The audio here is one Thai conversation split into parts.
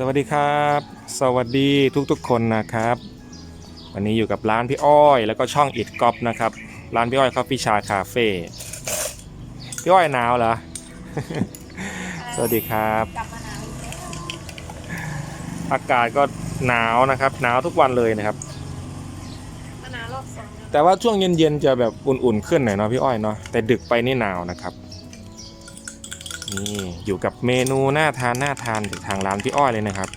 สวัสดีครับ สวัสดีทุกๆคนนะครับ วันนี้อยู่กับร้านพี่อ้อย แล้วก็ช่องอิดกอปนะครับ ร้านพี่อ้อยคอฟฟี่ชาคาเฟ่พี่อ้อยหนาวเหรอ สวัสดีครับ กลับมาหนาวอีกแล้วอากาศก็หนาวนะครับ หนาวทุกวันเลยนะครับ มาหนาวรอบสองแล้วแต่ว่าช่วงเย็นๆจะแบบอุ่นๆขึ้นหน่อยเนาะพี่อ้อยเนาะแต่ดึกไปนี่หนาวนะครับ นี่ อยู่กับเมนูน่าทานน่าทานจากทางร้านพี่อ้อยเลยนะครับ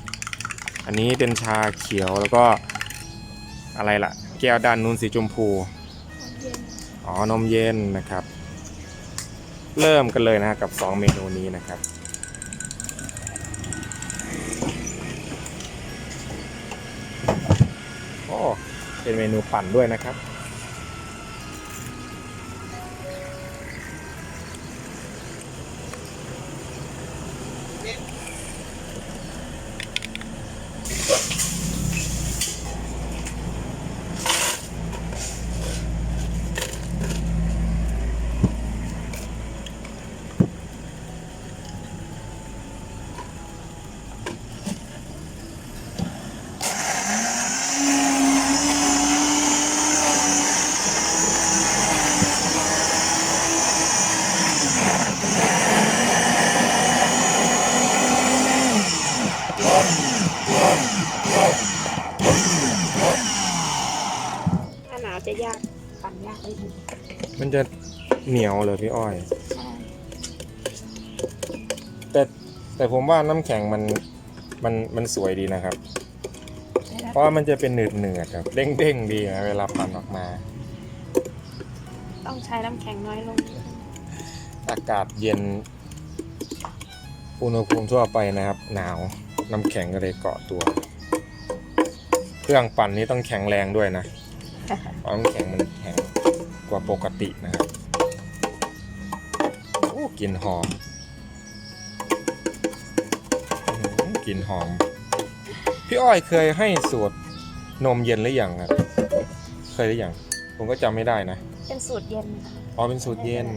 อันนี้เป็นชาเขียวแล้วก็อะไรล่ะ แก้วด้านนู้นสีชมพู อ๋อนมเย็นนะครับ เริ่มกันเลยนะฮะกับ 2 เมนูนี้นะครับโอ้เป็นเมนูปั่นด้วยนะครับ ถ้าหนาวจะยากปั่นยากนิดนึง มันจะเหนียวเลยพี่อ้อยใช่แต่แต่ผมว่าน้ำแข็งมันมันมันสวยดีนะครับแล้วเพราะว่ามันจะเป็นหนืดเนืดๆครับ เด้งเด้งๆดีนะเวลาปั่นออกมา ต้องใช้น้ำแข็งน้อยลง อากาศเย็น อุณหภูมิทั่วไปนะครับ หนาวน้ำแข็งก็เลยเกาะตัว เครื่องปั่นนี้ต้องแข็งแรงด้วยนะเพราะน้ำแข็งมันแข็ง กว่าปกตินะครับโอ้กลิ่นหอมอื้อหือกลิ่นหอม พี่อ้อยเคยให้สูตรนมเย็นหรือยังครับ เคยหรือยัง ผมก็จำไม่ได้นะ เป็นสูตรเย็นค่ะอ๋อเป็นสูตรเย็น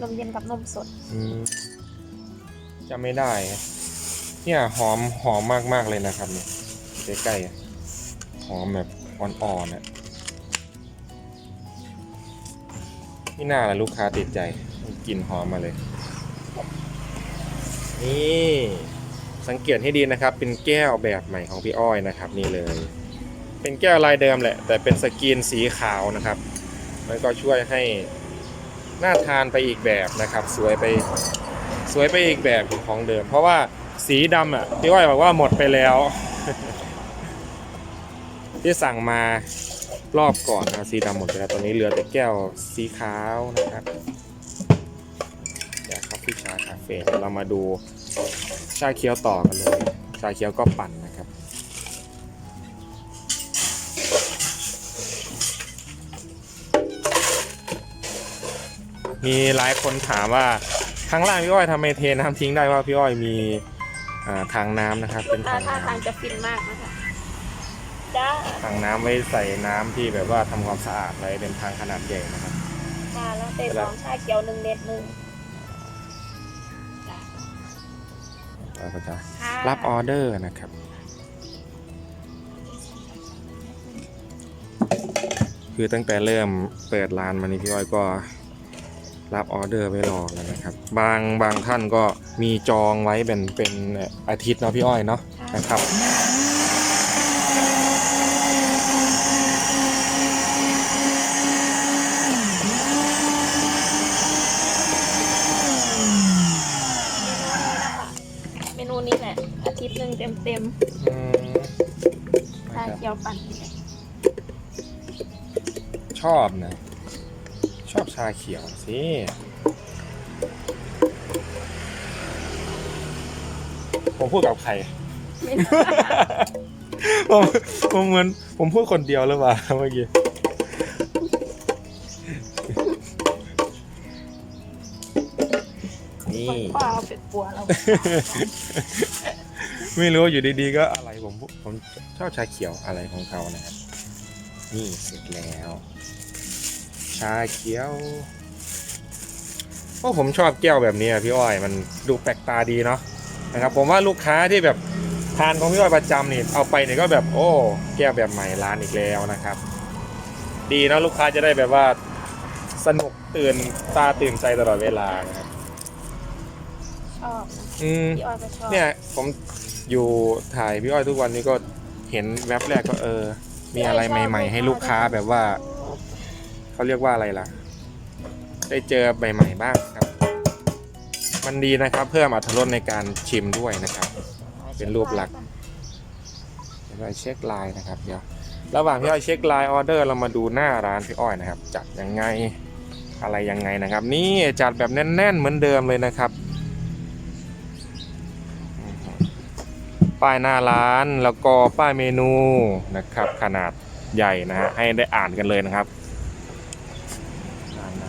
นมเย็นกับนมสดอืมจำไม่ได้ เนี่ยหอมหอมมากมากๆเลยนะครับ เนี่ยใกล้ๆอะหอมแบบอ่อนๆนะ นี่น่าละลูกค้าติดใจกลิ่นหอมมาเลย นี่สังเกตให้ดีนะครับ เป็นแก้วแบบใหม่ของพี่อ้อยนะครับ นี่เลย เป็นแก้วลายเดิมแหละ แต่เป็นสกรีนสีขาวนะครับ มันก็ช่วยให้น่าทานไปอีกแบบนะครับ สวยไปสวยไปอีกแบบของเดิม เพราะว่าสีดำอะพี่อ้อยบอกว่าหมดไปแล้ว ที่สั่งมา รอบก่อนนะสีดำหมดไปแล้วตอนนี้เหลือแต่แก้วสีขาวนะครับจากคาฟี่ชาคาเฟ่เรามาดูชาเขียวต่อกันเลยชาเขียวก็ปั่นนะครับมีหลายคนถามว่าข้างล่างพี่อ้อยทำไมเทน้ำทิ้งได้ว่าพี่อ้อยมีอ่าถังน้ำนะครับ เป็นถังถ้าน้ทางจะฟินมากนะคะ จ้าำถังน้ำไว้ใส่น้ำที่แบบว่าทำความสะอาดไว้เป็นทางขนาดใหญ่นะครับ จ้าแล้วเตะสองชาเขียวหนึ่งเด็ดหนึ่งจ้าเราก็จะค่ะรับออเดอร์นะครับ คือตั้งแต่เริ่มเปิดร้านมานี่พี่อ้อยก็รับออเดอร์ไว้รอแล้วนะครับ บางบางท่านก็มีจองไว้เป็นเป็นอาทิตย์เนาะพี่อ้อยเนาะนะครับ นูนี้แหละ อาทิตย์หนึ่งเต็มเต็มอืมๆชานะครับเขียวปั่นชอบนะ ชอบชาเขียวสิผมพูดกับใคร ไม่รู้ผมผมเหมือนผมพูดคนเดียวหรือเปล่าเมื่อกี้ ป้าเอาเป็ดปัวเราไม่รู้อยู่ดีๆก็อะไรผมผมชอบชาเขียวอะไรของเขานะครับนี่เสร็จแล้ว ชาเขียวโอ้ผมชอบแก้วแบบนี้อะพี่อ้อยมันดูแปลกตาดีเนาะนะครับผมว่าลูกค้าที่แบบทานของพี่อ้อยประจำนี่เอาไปเนี่ยก็แบบโอ้แก้วแบบใหม่ร้านอีกแล้วนะครับ ดีนะลูกค้าจะได้แบบว่าสนุกตื่นตาตื่นใจตลอดเวลานะครับ ชอบนะอืมพี่อ้อยก็ชอบเนี่ยผมอยู่ถ่ายพี่อ้อยทุกวันนี้ก็เห็นแว็บแรกก็เออ มีอะไรใหม่ ๆ ให้ลูกค้าแบบว่าเขาเรียกว่าอะไรล่ะ ได้เจอใหม่ๆบ้างครับ มันดีนะครับ เพิ่มอรรถรสในการชิมด้วยนะครับ เป็นรูปลักษณ์เดี๋ยวเราเช็คไลน์นะครับเดี๋ยวระหว่างพี่อ้อยเช็คไลน์ออเดอร์เรามาดูหน้าร้านพี่อ้อยนะครับ จัดยังไงอะไรยังไงนะครับ นี่จัดแบบแน่น ๆ เหมือนเดิมเลยนะครับ ป้ายหน้าร้าน แล้วก็ป้ายเมนูนะครับ ขนาดใหญ่นะฮะให้ได้อ่านกันเลยนะครับด้านบ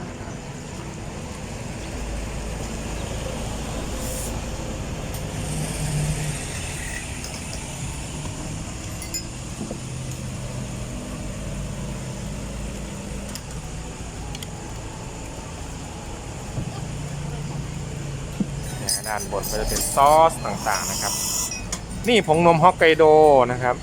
เนี่ยด้านบนก็จะเป็นซอสต่างๆนะครับ นี่ผงนมฮอกไกโดนะครับ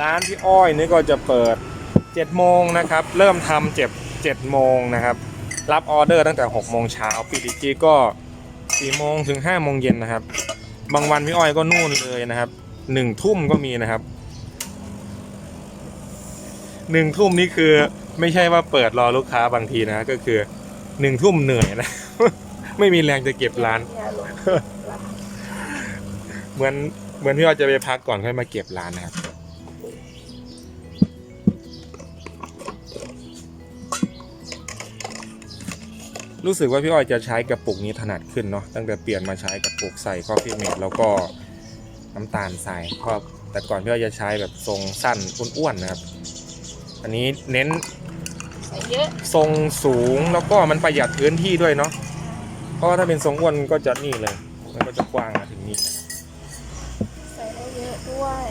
ร้านพี่อ้อยนี่ก็จะเปิด7โมงนะครับ เริ่มทำเจ็บ7โมงนะครับ รับออเดอร์ตั้งแต่6โมงเช้าปิดอีกทีก็4โมงถึง5โมงเย็นนะครับ บางวันพี่อ้อยก็นู่นเลยนะครับ1ทุ่มก็มีนะครับ 1ทุ่มนี่คือไม่ใช่ว่าเปิดรอลูกค้าบางทีนะ ก็คือ1ทุ่มเหนื่อยนะ ไม่มีแรงจะเก็บร้านเนี่ยลงเหมือนเหมือนพี่อ้อยจะไปพักก่อนค่อยมาเก็บร้านนะครับรู้สึกว่าพี่อ้อยจะใช้กระปุกนี้ถนัดขึ้นเนาะตั้งแต่เปลี่ยนมาใช้กระปุกใส่คอฟฟี่เมดแล้วก็น้ำตาลใส่เพราะแต่ก่อนพี่อ้อยจะใช้แบบทรงสั้นอ้วนๆนะครับ อันนี้เน้นใส่เยอะทรงสูงแล้วก็มันประหยัดพื้นที่ด้วยเนาะเพราะว่าถ้าเป็นทรงอ้วนก็จะนี่เลย มันก็จะกว้างมาถึงนี่นะครับใส่ได้เยอะด้วย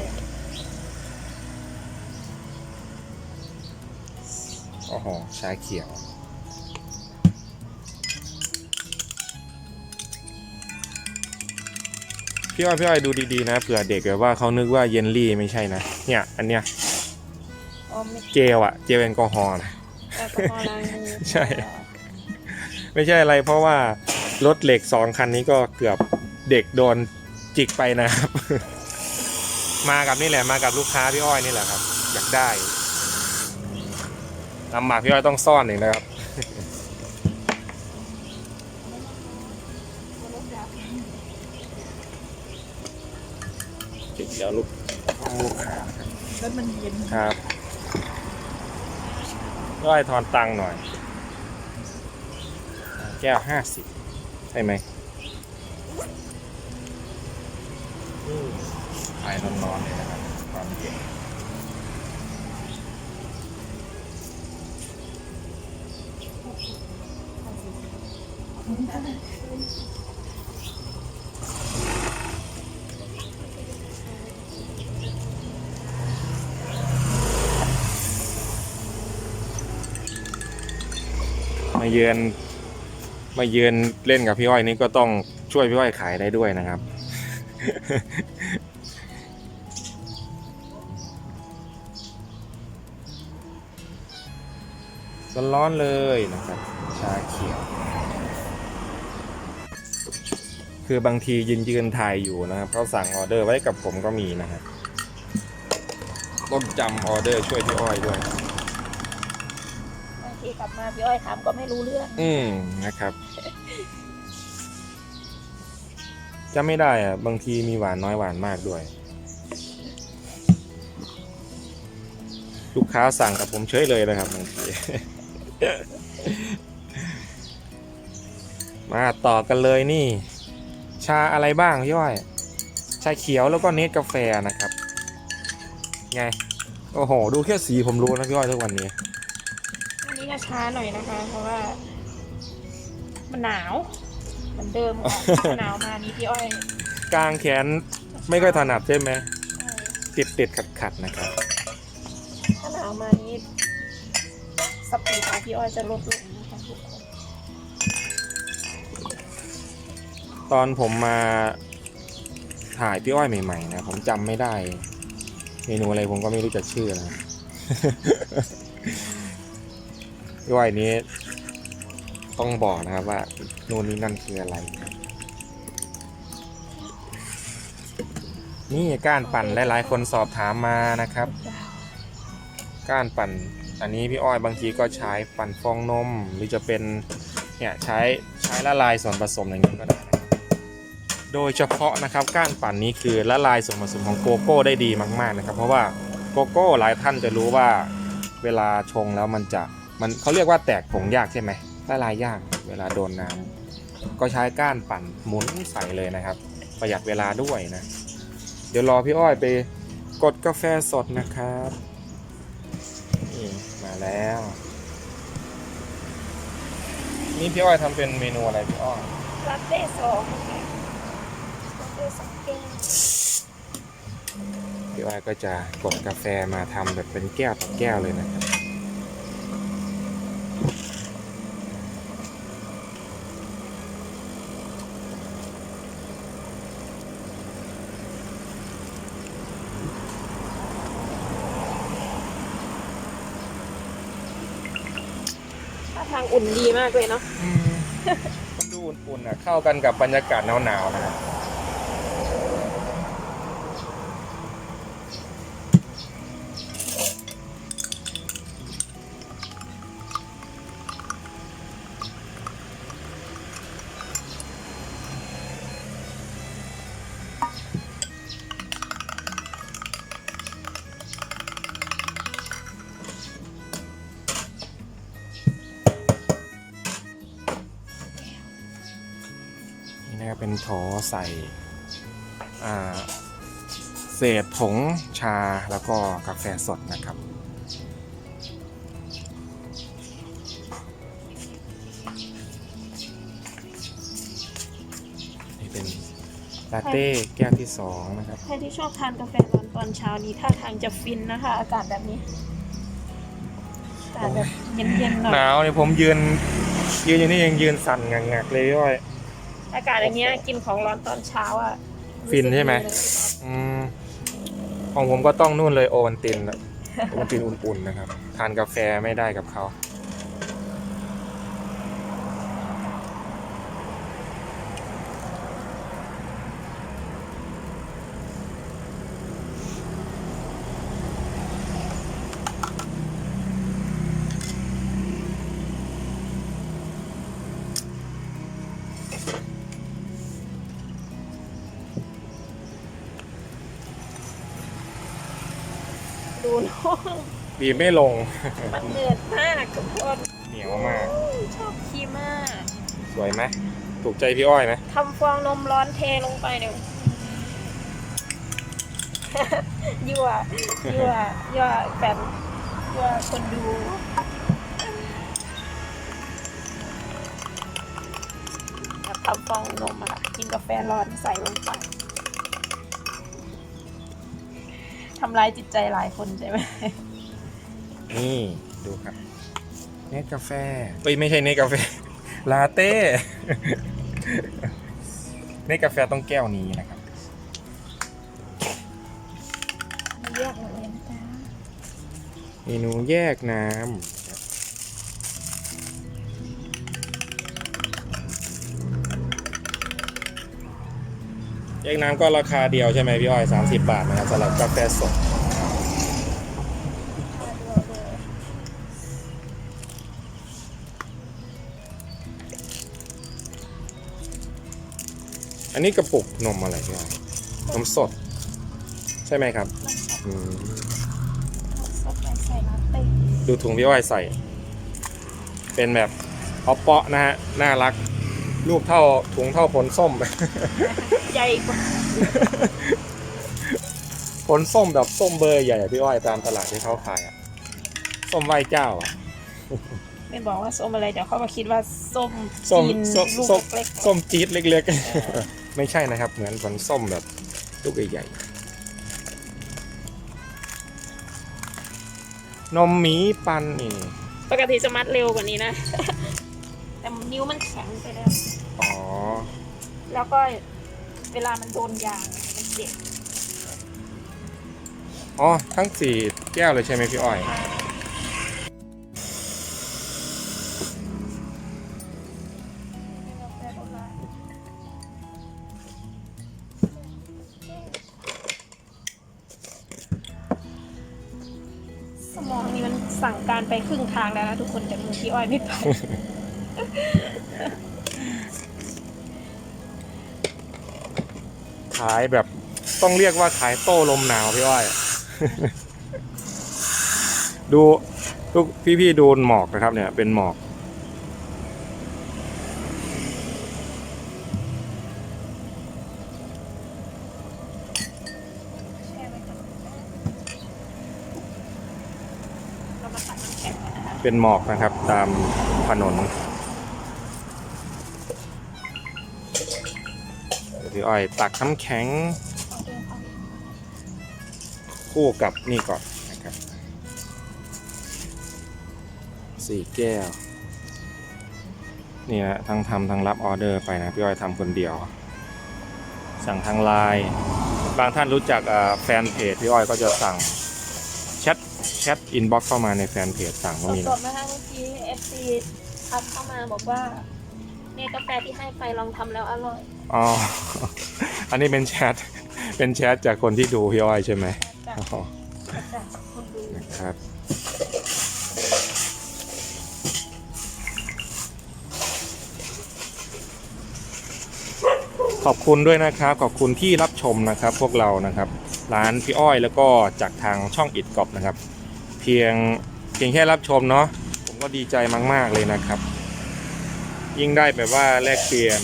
โอ้โหชาเขียว พี่อ้อยพี่อ้อยดูดีๆนะเผื่อเด็กแบบว่าเขานึกว่าเยลลี่ไม่ใช่นะ เนี่ย อันเนี้ย อ๋อไม่เจลอะเจลแอลกอฮอล์นะ แอลกอฮอล์ล้างมือใช่ ไม่ใช่อะไรเพราะว่ารถเหล็กสองคันนี้ก็เกือบเด็กโดนจิกไปนะครับ มากับนี่แหละมากับลูกค้าพี่อ้อยนี่แหละครับ อยากได้ลำบากพี่อ้อยต้องซ่อนเองนะครับเดี๋ยวลูกลูกค้าแล้วมันเย็นครับ พี่อ้ทอนตังหน่อย แก้วห้าสิบใช่ไหมไฟร้อนๆเลยนะครับความเย็น เยือนมาเยือนเล่นกับพี่อ้อยนี่ก็ต้องช่วยพี่อ้อยขายได้ด้วยนะครับ ร้อนเลยนะครับ ชาเขียว คือบางทียืนยืนถ่ายอยู่นะครับเขาสั่งออเดอร์ไว้กับผมก็มีนะครับต้องจำออเดอร์ช่วยพี่อ้อยด้วย กลับมาพี่อ้อยถามก็ไม่รู้เรื่อง อืมนะครับจะไม่ได้อะบางทีมีหวานน้อยหวานมากด้วย ลูกค้าสั่งกับผมเฉยเลยนะครับบางที มาต่อกันเลยนี่ ชาอะไรบ้างพี่อ้อยชาเขียวแล้วก็เนสกาแฟนะครับ ไง โอ้โห ดูแค่สีผมรู้นะพี่อ้อยทุกวันนี้ จะช้าหน่อยนะคะ เพราะว่า มันหนาวเหมือนเดิมค่ะ หนาวมานี้พี่อ้อยกลางแขนไม่ค่อยถนัดใช่ไหมใช่ติดติดขัดขัดๆนะครับ ถ้าหนาวมานี้สปีดของพี่อ้อยจะลดลงนะคะทุกคนตอนผมมาถ่ายพี่อ้อยใหม่ๆนะผมจำไม่ได้ เมนูอะไรผมก็ไม่รู้จักชื่อนะ พี่อ้อยนี้ ต้องบอกนะครับว่านู่นนี่นั่นคืออะไร นี่ก้านปั่นหลายๆ คนสอบถามมานะครับ ก้านปั่น อันนี้พี่อ้อยบางทีก็ใช้ปั่นฟองนม หรือจะเป็นเนี่ยใช้ใช้ละลายส่วนผสมอย่างนี้ก็ได้โดยเฉพาะนะครับก้านปั่นนี้คือละลายส่วนผสมของโกโก้ได้ดีมาก ๆนะครับ เพราะว่าโกโก้หลายท่านจะรู้ว่าเวลาชงแล้วมันจะ มันเขาเรียกว่าแตกผงยากใช่ไหมละลายยากเวลาโดนน้ำก็ใช้ก้านปั่นหมุนใส่เลยนะครับ ประหยัดเวลาด้วยนะ เดี๋ยวรอพี่อ้อยไปกดกาแฟสดนะครับนี่มาแล้ว นี่พี่อ้อยทำเป็นเมนูอะไรพี่อ้อยลาเต้สองค่ะลาเต้สองแก้วพี่อ้อยก็จะกดกาแฟมาทำแบบเป็นแก้วต่อแก้วเลยนะครับ อุ่นดีมากเลยเนาะ มันดูอุ่นๆอะเข้ากันกับบรรยากาศหนาวๆนะครับ นี่นะครับเป็นโถใส่อ่าเศษผงชาแล้วก็กาแฟสดนะครับ นี่เป็นลาเต้แก้วที่สองนะครับ ใครที่ชอบทานกาแฟร้อนตอนเช้านี้ท่าทางจะฟินนะคะ อากาศแบบนี้อากาศแบบเย็นๆหน่อหยนาวเนี่ยผมยืนยืนอยู่นี่ยังยืนสั่นงักๆเลยพี่อ้อย อากาศอย่างเงี้ยกินของร้อนตอนเช้าอะฟินใช่ไหมรู้สึกดีเลยอืมของผมก็ต้องนู่นเลยโอวันตินอะโอวันตินอุ่นๆนะครับ ทานกาแฟไม่ได้กับเขา ดูน้องบีบไม่ลง มันเหนื่อยมากทุกคนเหนียวมาก ชอบคีมาก สวยไหมถูกใจพี่อ้อยไหมทำฟองนมร้อนเทลงไปเนี่ยยั่วยั่วยั่วแฟนยั่วคนดูแบบทำฟองนมอะค่ะกินกาแฟร้อนใส่ลงไปำร้ายจิตใจหลายคนใช่ไหมนี่ดูครับ เนสกาแฟเอ้ยไม่ใช่เนสกาแฟ ลาเต้ เนสกาแฟต้องแก้วนี้นะครับ แยกหมดเลยนะจ๊ะเมนูแยกน้ำ แยกน้ำก็ราคาเดียวใช่ไหมพี่อ้อย 30 บาทนะครับสำหรับกาแฟสดอันนี้กระปุกนมอะไรพี่อ้อยนมสด ใช่ไหมครับอืมสดใส่ลาเต้ดูถุงพี่อ้อยใส่ เป็นแบบออปเปาะนะฮะ น่ารักรูปเท่าถุงเท่าผลส้ม ใหญ่กว่าผลส้มแบบส้มเบอร์ใหญ่อะพี่อ้อยตามตลาดที่เขาขายอะส้มไหว้เจ้าอะไม่บอกว่าส้มอะไรเดี๋ยวเขาก็คิดว่าส้มส้มจีนส้มลูกส้มเล็กๆส้มจี๊ดเล็กๆ ไม่ใช่นะครับ เหมือนผลส้มแบบลูกใหญ่นมหมีปันนี่ปกติจะมัดเร็วกว่านี้นะ แต่นิ้วมันแข็งไปแล้ว อ๋อ แล้วก็ เวลามันโดนยางมันเจ็บอ๋อ ทั้งสี่แก้วเลยใช่ไหมพี่อ้อย สมองนี่มันสั่งการไปครึ่งทางแล้วนะทุกคนแต่มือพี่อ้อยไม่ไปายแบบต้องเรียกว่าขายโต้ลมหนาวพี่อ้อย ดูทุกพี่ๆดูหมอกนะครับ เนี่ยเป็นหมอกเรามาตัดน้ำแข็งกันนะคะเป็นหมอกนะครับ ตามถนน พี่อ้อยตักน้ำแข็ง คู่กับนี่ก่อนนะครับสี่แก้ว นี่นะทั้งทำทั้งรับออเดอร์ไปนะ พี่อ้อยทำคนเดียว สั่งทางไลน์บางท่านรู้จักแฟนเพจพี่อ้อยก็จะสั่งแชทแชทอินบ็อกซ์เข้ามาในแฟนเพจสั่งก็มีสนะดๆนะคะเมื่อกี้ FC ทักเข้ามาบอกว่าเนี่ยกาแฟที่ให้ไปลองทำแล้วอร่อย อ๋อ อันนี้เป็นแชท เป็นแชทจากคนที่ดูพี่อ้อยใช่ไหมจากอ๋อจากคนดูครับขอบคุณด้วยนะครับขอบคุณที่รับชมนะครับพวกเรานะครับ ร้านพี่อ้อยแล้วก็จากทางช่องอิดกอบนะครับ เพียงเพียงแค่รับชมเนาะผมก็ดีใจมาก ๆ เลยนะครับ ยิ่งได้แบบว่าแลกเปลี่ยน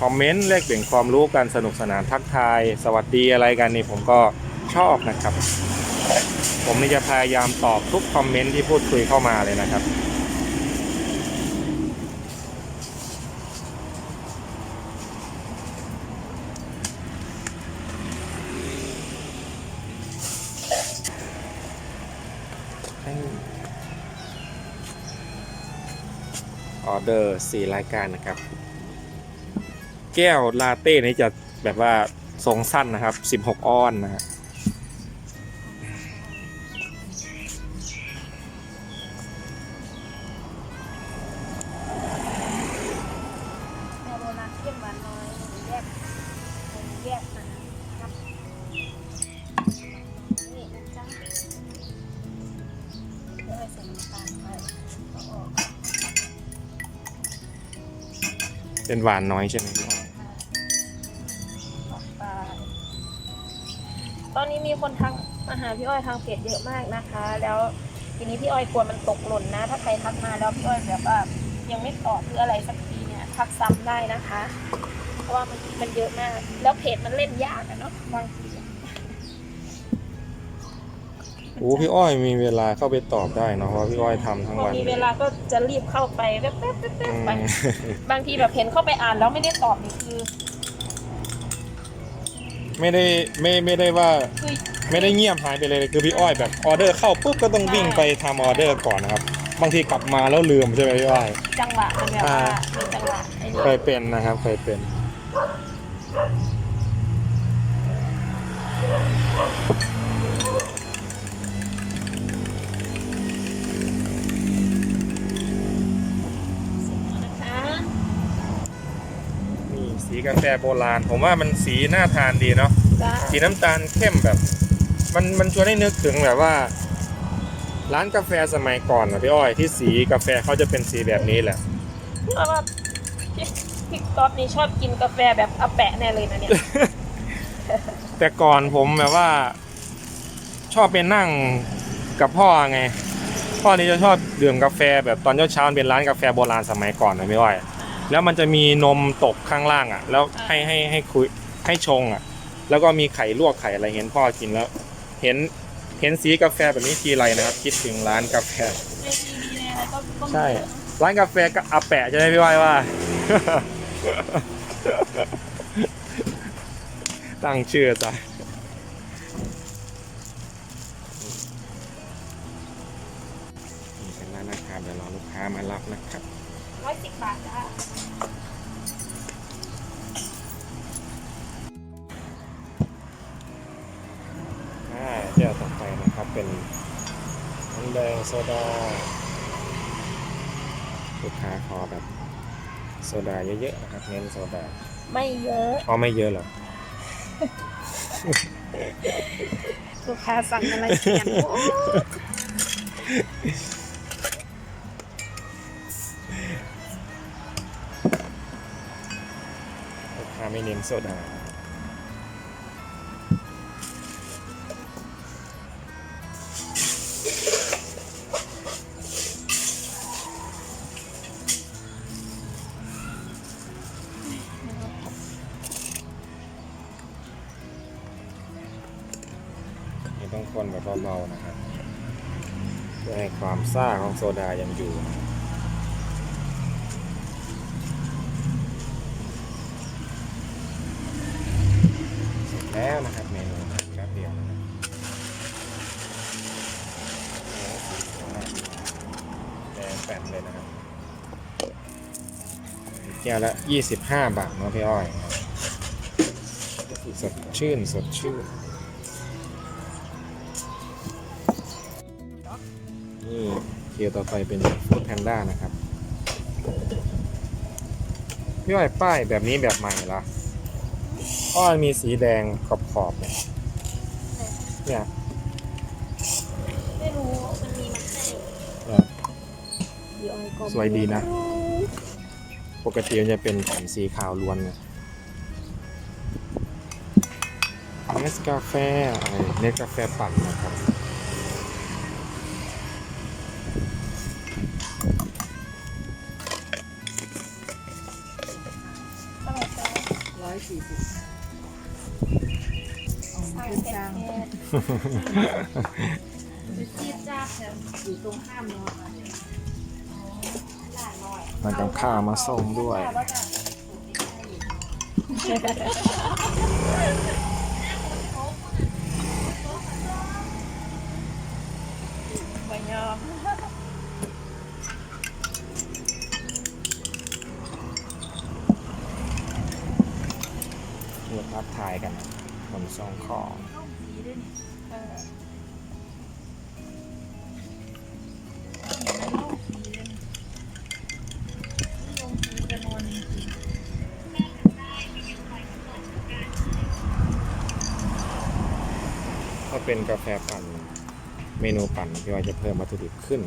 คอมเมนต์แลกเปลี่ยนความรู้กันสนุกสนานทักทาย สวัสดีอะไรกันนี่ผมก็ชอบนะครับ ผมนี่จะพยายามตอบทุกคอมเมนต์ที่พูดคุยเข้ามาเลยนะครับออเดอร์ 4 รายการนะครับ แก้วลาเต้นี้จะแบบว่าทรงสั้นนะครับ 16 ออนนะฮะเป็นหวานน้อยใช่ไหม ตอนนี้มีคนทักมาหาพี่อ้อยทางเพจเยอะมากนะคะ แล้วทีนี้พี่อ้อยกลัวมันตกหล่นนะ ถ้าใครทักมาแล้วพี่อ้อยแบบว่ายังไม่ตอบหรืออะไรสักทีเนี่ยทักซ้ำได้นะคะ เพราะว่ามันมันเยอะมาก แล้วเพจมันเล่นยากอะเนาะบางทีโอ้พี่อ้อยมีเวลาเข้าไปตอบได้เนอะเพราะพี่อ้อยทำทั้งพอวันมีเวลาก็จะรีบเข้าไปแป๊บแป๊บแป๊บแป๊อืบมไปบางทีแบบเห็นเข้าไปอ่านแล้วไม่ได้ตอบนี่คือ ไม่ได้ไม่ไม่ได้ว่าคือไม่ได้เงียบหายไปเลยคือพี่อ้อยแบบออเดอร์เข้าปุ๊บก็ต้องวิ่งไปทำออเดอร์ก่อนนะครับ บางทีกลับมาแล้วลืมใช่ไหมพี่อ้อย จังหวะมันแบบว่ามีจังหวะไอ้นี่เคยเป็นนะครับเคยเป็น นะคะ นี่สี กาแฟโบราณ ผมว่ามันสีน่าทานดีเนาะจ้าสีน้ำตาลเข้มแบบ มันมันชวนให้นึกถึงแบบว่า ร้านกาแฟสมัยก่อนนะพี่อ้อยที่สีกาแฟเขาจะเป็นสีแบบนี้แหละเพราะว่าพี่พี่ก๊อฟนี่ชอบกินกาแฟแบบอาแปะแน่เลยนะเนี่ยแต่ก่อนผมแบบว่า ชอบไปนั่งกับพ่อไงพ่อนี่จะชอบดื่มกาแฟแบบตอนเช้าๆเป็นร้านกาแฟโบราณสมัยก่อนนะพี่อ้อย แล้วมันจะมีนมตกข้างล่างอะ แล้วให้ให้ให้คุยให้ชงอะ แล้วก็มีไข่ลวกไข่อะไรเห็นพ่อกินแล้ว เห็นเห็นสีกาแฟแบบนี้ทีไรนะครับ คิดถึงร้านกาแฟในทีวีในอะไรก็ก็มีใช่ ร้านกาแฟก็อาแปะใช่ไหมพี่อ้อยว่า ตั้งชื่อจ้ะค้ามารับนะครับ เป็นน้ำแดงโซดา ลูกค้าขอแบบโซดาเยอะๆนะครับเน้นโซดาไม่เยอะ อ๋อไม่เยอะเหรอ ลูกค้าสั่งอะไรเขียนโอ้ลูกค้าไม่เน้นโซดา นแบบเบาๆนะครับเพื่อให้ความซ่าของโซดายังอยู่เสร็จแล้วนะครับเมนูแป๊บเดียวนะครับแดงแปดเลยนะครับแก้วละ25 บาทเนาะพี่อ้อยสดชื่นสดชื่น คิวต่อไปเป็นฟูดแพนด้านะครับพี่อ้อยป้ายแบบนี้แบบใหม่เหรออ้อยมีสีแดงขอบขอบๆเนี่ยเนี่ยไม่รู้มันมีมาให้เออพี่อ้อยก็สวยดีนะ ปกติมันจะเป็นแผ่นสีขาวล้วนเนี่ยเนสกาแฟอะไรเนสกาแฟปั่นนะครับ แค่จะจีบจ้าแถมอยู่ตรงข้ามเนาะค่ะหลายร้อยมันกับข้ามาส่งด้วยเอาแล้วจ้ะไม่ยอมเลือกรับทายกันบนซองของ เป็นกาแฟปั่นเมนูปั่นพี่ว่าจะเพิ่มวัตถุดิบขึ้น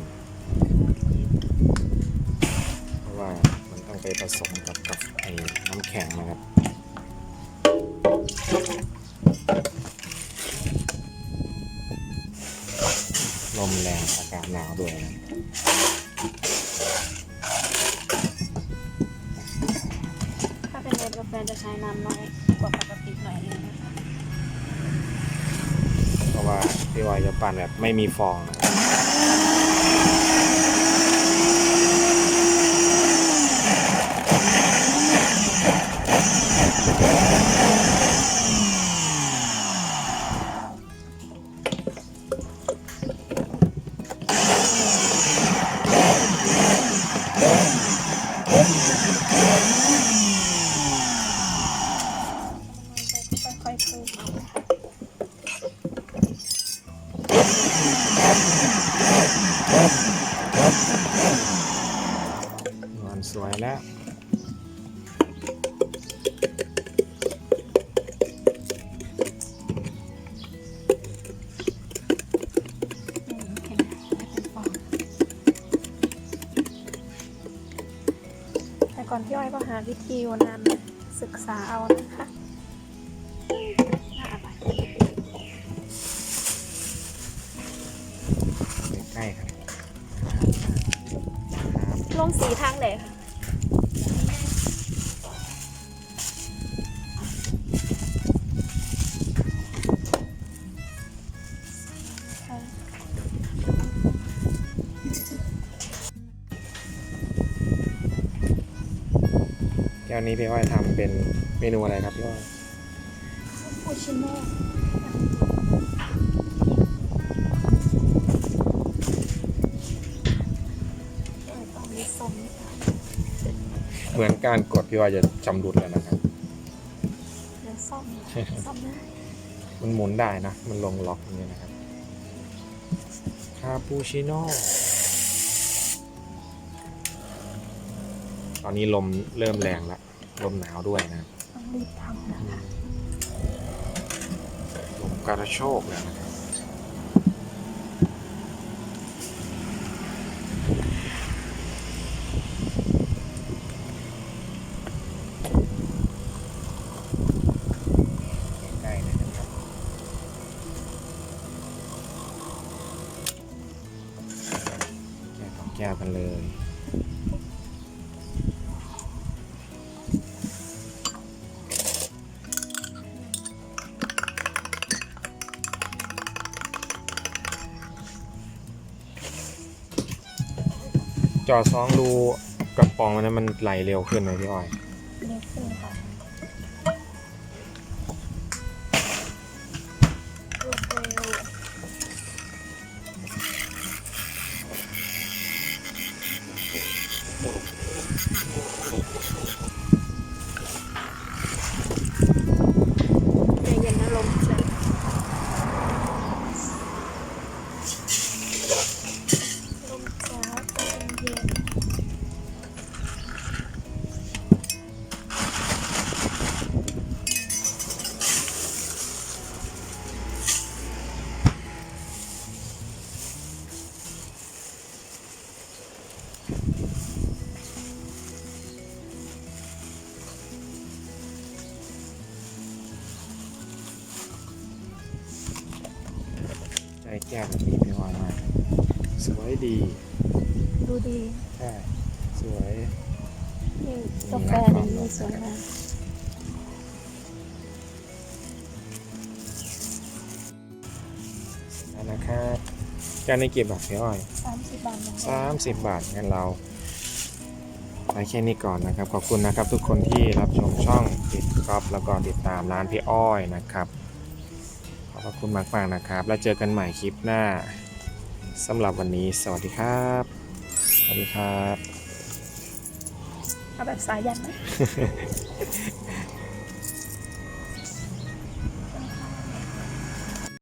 เพราะว่ามันต้องไปผสมกับกับไอ้น้ำแข็งนะครับลมแรงอากาศหนาวด้วยนะถ้าเป็นเมดกาแฟจะใช้น้ำน้อยกว่าปกติหน่อยนึงนะคะ เพราะว่าพี่วายจะปั่นแบบไม่มีฟองนะ ก่อนพี่อ้อยก็หาวิธีวันนั้นศึกษาเอานะคะน่าอร่อยใกล้ๆครับ ลงสีทางไหนคะค่ะ วนี้พี่อ้อยทำเป็นเมนูอะไรครับพี่อ้อยโอชิโน่ต้องเหมือนการกดพี่อ้อยจะจำรุดแล้วนะครับเดี๋ยวซ่อมซ่อมได้มันหมุนได้นะ มันลงล็อกอย่างนี้นะครับ คาปูชิโน่ ตอนนี้ลมเริ่มแรงแล้ว ลมหนาวด้วยนะต้องรีบทำนะคะลมกระโชกแล้วนะครับ จอซองรูกระป๋องมันนั้นมันไหลเร็วขึ้นไหมพี่อ้อย ก้วแบบนี้พี่อ้อยมากสวยดีดูดีใช่สวยนี่กาแฟนี่มีสวยงามแล้วนะครับจานนี้กี่บาทพี่อ้อยสามสิบบาทเหมือนกันสามสิบบาทงั้นเราไปแค่นี้ก่อนนะครับ ขอบคุณนะครับทุกคนที่รับชมช่องติดกอล์ฟแล้วก็ติดตามร้านพี่อ้อยนะครับขอบ พระคุณมากๆนะครับ แล้วเจอกันใหม่คลิปหน้าสำหรับวันนี้ สวัสดีครับ สวัสดีครับ เอาแบบสายยันไหม